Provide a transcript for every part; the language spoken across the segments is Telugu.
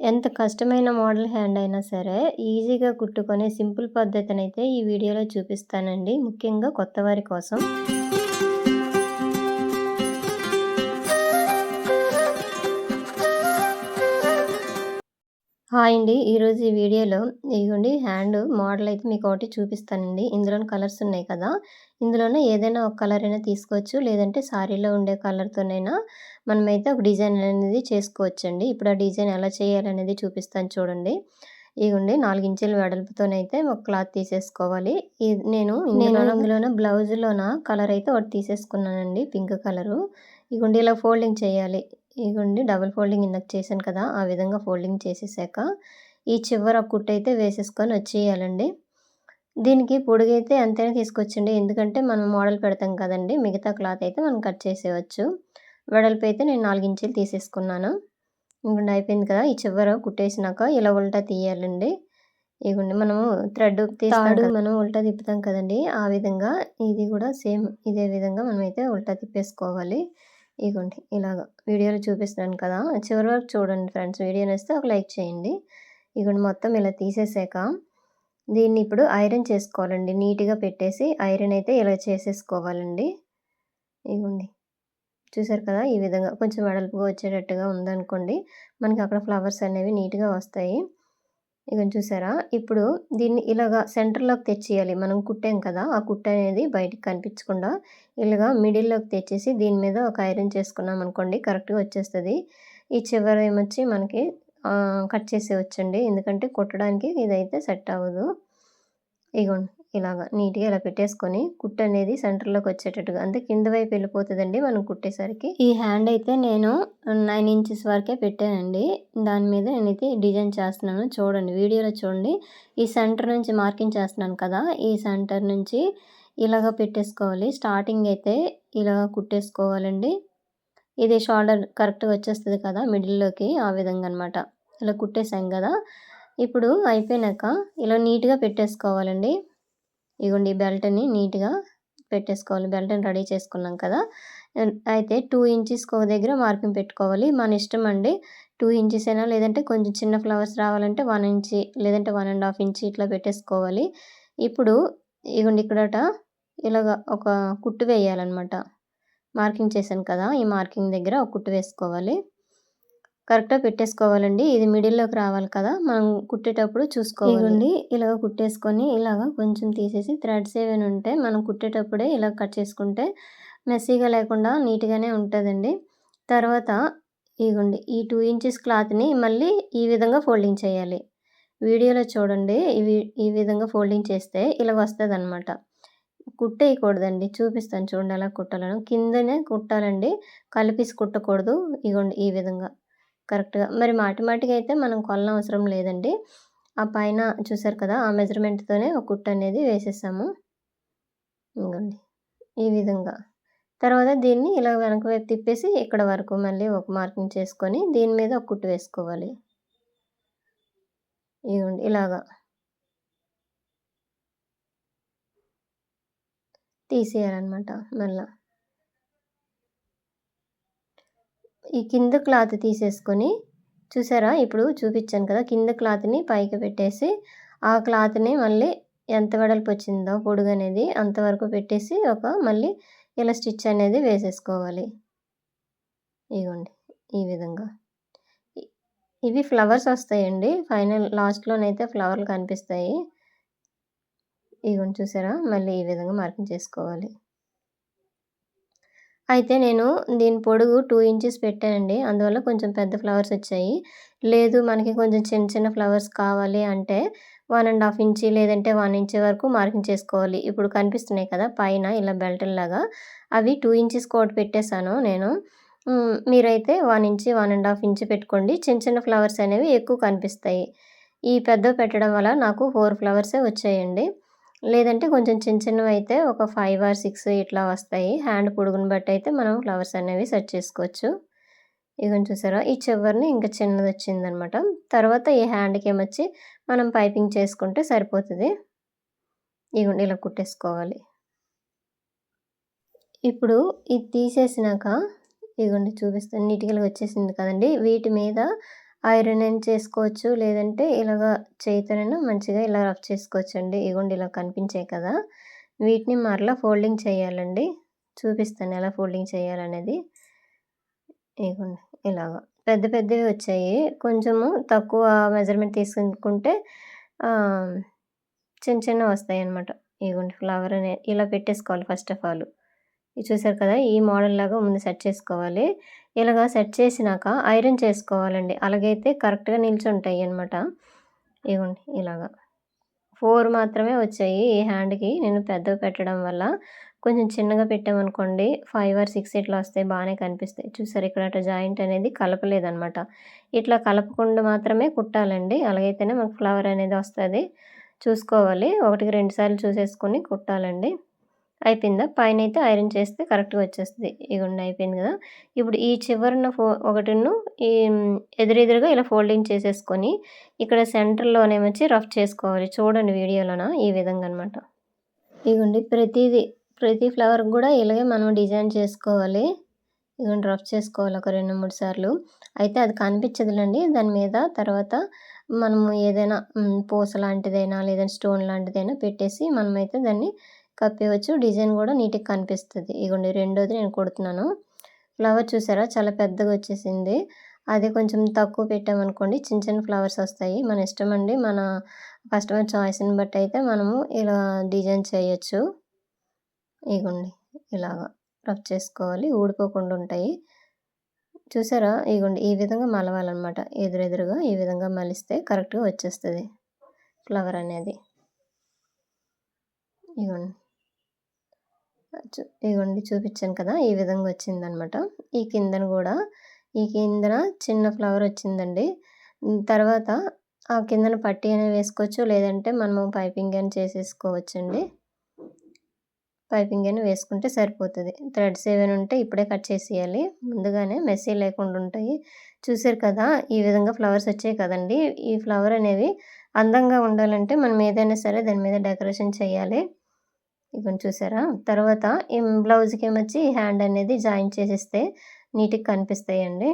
ఎంత కష్టమైన మోడల్ హ్యాండ్ అయినా సరే ఈజీగా కుట్టుకునే సింపుల్ పద్ధతినైతే ఈ వీడియోలో చూపిస్తానండి. ముఖ్యంగా కొత్త వారి కోసం. హాయ్ అండి. ఈరోజు ఈ వీడియోలో ఇదిగోండి హ్యాండ్ మోడల్ అయితే మీకు ఒకటి చూపిస్తానండి. ఇందులో కలర్స్ ఉన్నాయి కదా. ఇందులోనే ఏదైనా ఒక కలర్ అయినా తీసుకోవచ్చు. లేదంటే సారీలో ఉండే కలర్తోనైనా మనమైతే ఒక డిజైన్ అనేది చేసుకోవచ్చండి. ఇప్పుడు ఆ డిజైన్ ఎలా చేయాలనేది చూపిస్తాను చూడండి. ఇదిగోండి నాలుగు ఇంచుల వెడల్పుతోనైతే ఒక క్లాత్ తీసేసుకోవాలి. నేను నేను ఇందులోన బ్లౌజ్లోన కలర్ అయితే ఒకటి తీసేసుకున్నానండి. Pink colour. ఇదిగోండి ఇలా ఫోల్డింగ్ చేయాలి. ఇగోండి డబుల్ ఫోల్డింగ్ ఇందాక చేశాను కదా ఆ విధంగా ఫోల్డింగ్ చేసేసాక ఈ చివర కుట్టు అయితే వేసేసుకొని వచ్చేయాలండి. దీనికి పొడుగైతే అంతేనే తీసుకొచ్చండి. ఎందుకంటే మనం మోడల్ పెడతాం కదండి మిగతా క్లాత్ అయితే మనం కట్ చేసేవచ్చు వెడల్పు అయితే నేను నాలుగు ఇంచులు తీసేసుకున్నాను. ఇంకొండి అయిపోయింది కదా ఈ చివర కుట్టేసినాక ఇలా ఉల్టా తీయాలండి. ఇవ్వండి మనము థ్రెడ్ తీస్తాడు మనం ఉల్టా తిప్పుతాం కదండి ఆ విధంగా ఇది కూడా సేమ్ ఇదే విధంగా మనమైతే ఉల్టా తిప్పేసుకోవాలి. ఇగోండి ఇలాగ వీడియోలో చూపిస్తున్నాను కదా చివరి వరకు చూడండి ఫ్రెండ్స్ వీడియో నేస్తే ఒక లైక్ చేయండి. ఇగోండి మొత్తం ఇలా తీసేసాక దీన్ని ఇప్పుడు ఐరన్ చేసుకోవాలండి. నీట్గా పెట్టేసి ఐరన్ అయితే ఇలా చేసేసుకోవాలండి. ఇగోండి చూసారు కదా ఈ విధంగా కొంచెం వెడల్పుగా వచ్చేటట్టుగా ఉందనుకోండి మనకి అక్కడ ఫ్లవర్స్ అనేవి నీట్గా వస్తాయి. ఇక చూసారా? ఇప్పుడు దీన్ని ఇలాగా సెంటర్లోకి తెచ్చేయాలి. మనం కుట్టాం కదా ఆ కుట్ట అనేది బయటికి కనిపించకుండా ఇలాగా మిడిల్లోకి తెచ్చేసి దీని మీద ఒక ఐరన్ చేసుకున్నాం అనుకోండి కరెక్ట్గా వచ్చేస్తుంది. ఈ చివర ఏమొచ్చి మనకి కట్ చేసేవచ్చండి ఎందుకంటే కుట్టడానికి ఇదైతే సెట్ అవ్వదు. ఇగోండి. ఇలాగా నీట్గా ఇలా పెట్టేసుకొని కుట్టు అనేది సెంటర్లోకి వచ్చేటట్టుగా అంటే కింద వైపు వెళ్ళిపోతుందండి మనం కుట్టేసరికి. ఈ హ్యాండ్ అయితే నేను నైన్ ఇంచెస్ వరకే పెట్టానండి. దాని మీద నేనైతే డిజైన్ చేస్తున్నాను. చూడండి వీడియోలో చూడండి. ఈ సెంటర్ నుంచి మార్కింగ్ చేస్తున్నాను కదా ఈ సెంటర్ నుంచి ఇలాగ పెట్టేసుకోవాలి. స్టార్టింగ్ అయితే ఇలాగ కుట్టేసుకోవాలండి. ఇది షోల్డర్ కరెక్ట్గా వచ్చేస్తుంది కదా మిడిల్లోకి ఆ విధంగా అనమాట ఇలా కుట్టేసాం కదా ఇప్పుడు అయిపోయినాక ఇలా నీట్గా పెట్టేసుకోవాలండి. ఇగోండి ఈ బెల్ట్ని నీట్గా పెట్టేసుకోవాలి. బెల్ట్ని రెడీ చేసుకున్నాం కదా. అయితే టూ ఇంచెస్కి ఒక దగ్గర మార్కింగ్ పెట్టుకోవాలి. మన ఇష్టం అండి టూ ఇంచెస్ అయినా లేదంటే కొంచెం చిన్న ఫ్లవర్స్ రావాలంటే వన్ ఇంచి లేదంటే వన్ అండ్ హాఫ్ ఇంచి ఇట్లా పెట్టేసుకోవాలి. ఇప్పుడు ఇగోండి ఇక్కడట ఇలాగ ఒక కుట్టు వేయాలన్నమాట. మార్కింగ్ చేశాను కదా. ఈ మార్కింగ్ దగ్గర ఒక కుట్టు వేసుకోవాలి. కరెక్ట్గా పెట్టేసుకోవాలండి. ఇది మిడిల్లోకి రావాలి కదా! మనం కుట్టేటప్పుడు చూసుకోవాలండి ఇలాగ కుట్టేసుకొని ఇలాగ కొంచెం తీసేసి థ్రెడ్స్ ఏమైనా ఉంటే మనం కుట్టేటప్పుడే ఇలా కట్ చేసుకుంటే మెస్సీగా లేకుండా నీట్గానే ఉంటుందండి. తర్వాత ఇగోండి ఈ టూ ఇంచెస్ క్లాత్ని మళ్ళీ ఈ విధంగా ఫోల్డింగ్ చేయాలి. వీడియోలో చూడండి ఇవి ఈ విధంగా ఫోల్డింగ్ చేస్తే ఇలా వస్తుంది అనమాట కుట్టేయకూడదండి చూపిస్తాను చూడండి అలా కుట్టాలను. కిందనే కుట్టాలండి కలిపిసి కుట్టకూడదు. ఇగోండి ఈ విధంగా. కరెక్ట్గా. మరి మాటి మాటికి అయితే మనం కొలన అవసరం లేదండి. ఆ పైన చూసారు కదా ఆ మెజర్మెంట్తోనే ఒక కుట్టు అనేది వేసేసాము. ఇంకోండి ఈ విధంగా. తర్వాత దీన్ని ఇలా వెనక వైపు తిప్పేసి ఇక్కడ వరకు మళ్ళీ ఒక మార్కింగ్ చేసుకొని దీని మీద ఒక కుట్టు వేసుకోవాలి. ఇవ్వండి ఇలాగా. తీసేయాలన్నమాట మళ్ళీ. ఈ కింద క్లాత్ తీసేసుకొని చూసారా? ఇప్పుడు చూపించాను కదా కింద క్లాత్ని పైకి పెట్టేసి ఆ క్లాత్ని మళ్ళీ ఎంత వెడల్పు వచ్చిందో పొడుగు అనేది అంతవరకు పెట్టేసి ఒక మళ్ళీ ఇలా స్టిచ్ అనేది వేసేసుకోవాలి. ఇగోండి ఈ విధంగా. ఇవి ఫ్లవర్స్ వస్తాయండి. ఫైనల్ లాస్ట్లోనైతే ఫ్లవర్లు కనిపిస్తాయి. ఇగోండి చూసారా? మళ్ళీ ఈ విధంగా మార్కింగ్ చేసుకోవాలి. అయితే నేను దీని పొడుగు టూ ఇంచెస్ పెట్టానండి. అందువల్ల కొంచెం పెద్ద ఫ్లవర్స్ వచ్చాయి. లేదు మనకి కొంచెం చిన్న చిన్న ఫ్లవర్స్ కావాలి అంటే వన్ అండ్ హాఫ్ ఇంచి లేదంటే వన్ ఇంచ్ వరకు మార్కింగ్ చేసుకోవాలి. ఇప్పుడు కనిపిస్తున్నాయి కదా పైన ఇలా బెల్ట్లాగా అవి టూ ఇంచెస్ కోట్ పెట్టేశాను నేను. మీరైతే one inch one and half inch పెట్టుకోండి. చిన్న చిన్న ఫ్లవర్స్ అనేవి ఎక్కువ కనిపిస్తాయి. ఈ పెద్ద పెట్టడం వల్ల నాకు ఫోర్ ఫ్లవర్సే వచ్చాయండి. లేదంటే కొంచెం చిన్న చిన్నవి అయితే ఒక ఫైవ్ ఆర్ సిక్స్ ఇట్లా వస్తాయి. హ్యాండ్ పొడుగుని బట్టి అయితే మనం ఫ్లవర్స్ అనేవి సెట్ చేసుకోవచ్చు. ఇవన్నీ చూసారా? ఈ చివరిని ఇంకా చిన్నది వచ్చిందనమాట. తర్వాత ఈ హ్యాండ్కి ఏమొచ్చి మనం పైపింగ్ చేసుకుంటే సరిపోతుంది. ఇగోండి ఇలా కుట్టేసుకోవాలి. ఇప్పుడు ఇది తీసేసినాక ఇగోండి చూపిస్తాను. నీట్గా వచ్చేసింది కదండి. వీటి మీద ఐరన్ అయినా చేసుకోవచ్చు లేదంటే ఇలాగ చేతినైనా మంచిగా ఇలా రఫ్ చేసుకోవచ్చు అండి ఇగోండి ఇలా కనిపించాయి కదా. వీటిని మరలా ఫోల్డింగ్ చేయాలండి. చూపిస్తాను ఎలా ఫోల్డింగ్ చేయాలనేది. ఇగోండి ఇలాగ. పెద్ద పెద్దవి వచ్చాయి. కొంచెము తక్కువ మెజర్మెంట్ తీసుకుంటే చిన్న చిన్నవి వస్తాయి అన్నమాట ఇగోండి ఫ్లవర్ అనే ఇలా పెట్టేసుకోవాలి ఫస్ట్ ఆఫ్ ఆల్. ఇది చూసారు కదా ఈ మోడల్ లాగా ముందు సెట్ చేసుకోవాలి. ఇలాగా సెట్ చేసినాక ఐరన్ చేసుకోవాలండి. అలాగైతే కరెక్ట్గా నిల్చుంటాయి అనమాట ఇవ్వండి ఇలాగా. ఫోర్ మాత్రమే వచ్చాయి ఈ హ్యాండ్కి నేను పెద్దవి పెట్టడం వల్ల కొంచెం చిన్నగా పెట్టామనుకోండి ఫైవ్ ఆర్ సిక్స్ ఇట్లా వస్తాయి బాగానే కనిపిస్తాయి. చూసారు ఇక్కడ జాయింట్ అనేది కలపలేదనమాట ఇట్లా కలపకుండా మాత్రమే కుట్టాలండి. అలాగైతేనే మనకు ఫ్లవర్ అనేది వస్తుంది. చూసుకోవాలి. ఒకటికి రెండు సార్లు చూసేసుకొని కుట్టాలండి. అయిపోయిందా? పైన అయితే ఐరన్ చేస్తే కరెక్ట్గా వచ్చేస్తుంది. ఇగోండి అయిపోయింది కదా! ఇప్పుడు ఈ చివరిన ఫో ఒకటిను ఈ ఎదురెదురుగా ఇలా ఫోల్డింగ్ చేసేసుకొని ఇక్కడ సెంటర్లోనేమొచ్చి రఫ్ చేసుకోవాలి. చూడండి వీడియోలోన ఈ విధంగా అనమాట ఇగోండి ప్రతిదీ ప్రతి ఫ్లవర్ కూడా ఇలాగే మనం డిజైన్ చేసుకోవాలి. ఇవన్నీ రఫ్ చేసుకోవాలి ఒక రెండు మూడు సార్లు. అయితే అది కనిపించదులండి. దాని మీద తర్వాత మనము ఏదైనా పూస లాంటిదైనా లేదంటే స్టోన్ లాంటిదైనా పెట్టేసి మనమైతే దాన్ని కప్పేయవచ్చు డిజైన్ కూడా నీట్గా కనిపిస్తుంది. ఇగోండి రెండోది నేను కుడుతున్నాను. ఫ్లవర్ చూసారా? చాలా పెద్దగా వచ్చేసింది. అది కొంచెం తక్కువ పెట్టామనుకోండి చిన్న చిన్న ఫ్లవర్స్ వస్తాయి. మన ఇష్టం అండి. మన కస్టమర్ చాయిస్ని బట్టి అయితే మనము ఇలా డిజైన్ చేయొచ్చు. ఇగోండి ఇలాగా రఫ్ చేసుకోవాలి. ఊడిపోకుండా ఉంటాయి. చూసారా? ఇగోండి ఈ విధంగా మలవాలన్నమాట. ఎదురెదురుగా ఈ విధంగా మలిస్తే కరెక్ట్గా వచ్చేస్తుంది ఫ్లవర్ అనేది. ఇగోండి. ఇగోండి చూపించాను కదా ఈ విధంగా వచ్చిందనమాట. ఈ కిందన కూడా ఈ కిందన చిన్న ఫ్లవర్ వచ్చిందండి. తర్వాత ఆ కిందన పట్టి అనేది వేసుకోవచ్చు లేదంటే మనము పైపింగ్ అని చేసేసుకోవచ్చండి. పైపింగ్ అని వేసుకుంటే సరిపోతుంది. థ్రెడ్స్ ఏమైనా ఉంటే ఇప్పుడే కట్ చేసేయాలి. ముందుగానే మెస్సీ లేకుండా ఉంటాయి. చూసారు కదా ఈ విధంగా ఫ్లవర్స్ వచ్చాయి కదండి. ఈ ఫ్లవర్ అనేవి అందంగా ఉండాలంటే మనం ఏదైనా సరే దాని మీద డెకరేషన్ చేయాలి. ఇవన్నీ చూసారా? తర్వాత ఈ బ్లౌజ్కి ఏమొచ్చి హ్యాండ్ అనేది జాయిన్ చేసేస్తే నీట్గా కనిపిస్తాయండి.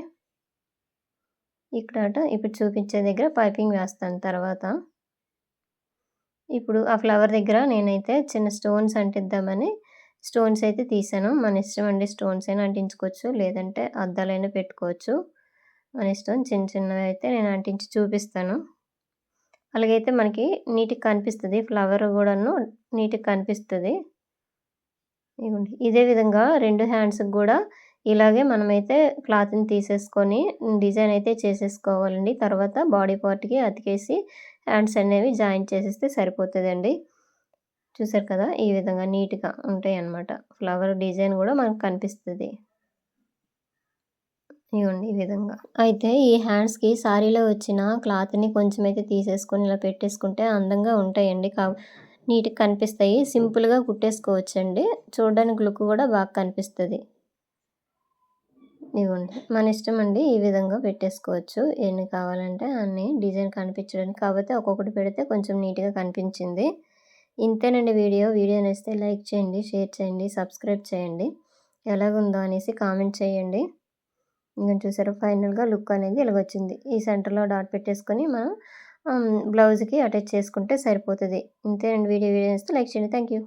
ఇక్కడ ఇప్పుడు చూపించే దగ్గర పైపింగ్ వేస్తాను తర్వాత. ఇప్పుడు ఆ ఫ్లవర్ దగ్గర నేనైతే చిన్న స్టోన్స్ అంటిద్దామని స్టోన్స్ అయితే తీసాను. మన ఇష్టం అండి స్టోన్స్ అయినా అంటించుకోవచ్చు లేదంటే అద్దాలైనా పెట్టుకోవచ్చు. మన ఇష్టం చిన్న చిన్నవి అయితే నేను అంటించి చూపిస్తాను. అలాగైతే మనకి నీట్గా కనిపిస్తుంది. ఫ్లవర్ కూడాను నీట్గా కనిపిస్తుంది. ఇవ్వండి. ఇదే విధంగా రెండు హ్యాండ్స్కి కూడా ఇలాగే మనమైతే క్లాత్ని తీసేసుకొని డిజైన్ అయితే చేసేసుకోవాలండి. తర్వాత బాడీ పార్ట్కి అతికేసి హ్యాండ్స్ అనేవి జాయిన్ చేసేస్తే సరిపోతుందండి. చూసారు కదా? ఈ విధంగా నీట్గా ఉంటాయి అన్నమాట ఫ్లవర్ డిజైన్ కూడా మనకు కనిపిస్తుంది. ఇవ్వండి ఈ విధంగా. అయితే ఈ హ్యాండ్స్కి సారీలో వచ్చిన క్లాత్ని కొంచెం అయితే తీసేసుకొని ఇలా పెట్టేసుకుంటే అందంగా ఉంటాయండి. కా నీట్గా కనిపిస్తాయి. సింపుల్గా కుట్టేసుకోవచ్చండి. చూడడానికి లుక్ కూడా బాగా కనిపిస్తుంది. ఇవ్వండి. మన ఇష్టం అండి ఈ విధంగా పెట్టేసుకోవచ్చు. ఎన్ని కావాలంటే అన్ని డిజైన్ కనిపించడానికి. కాకపోతే ఒక్కొక్కటి పెడితే కొంచెం నీట్గా కనిపించింది. ఇంతేనండి వీడియో. వీడియో నచ్చితే లైక్ చేయండి షేర్ చేయండి సబ్స్క్రైబ్ చేయండి. ఎలాగుందో అనేసి కామెంట్ చేయండి. ఇంకా చూసారు ఫైనల్గా లుక్ అనేది ఇలాగొచ్చింది. ఈ సెంటర్లో డాట్ పెట్టేసుకొని మనం బ్లౌజ్కి అటాచ్ చేసుకుంటే సరిపోతుంది. ఇంతేనండి వీడియో వీడియో నేస్తే లైక్ చేయండి. Thank you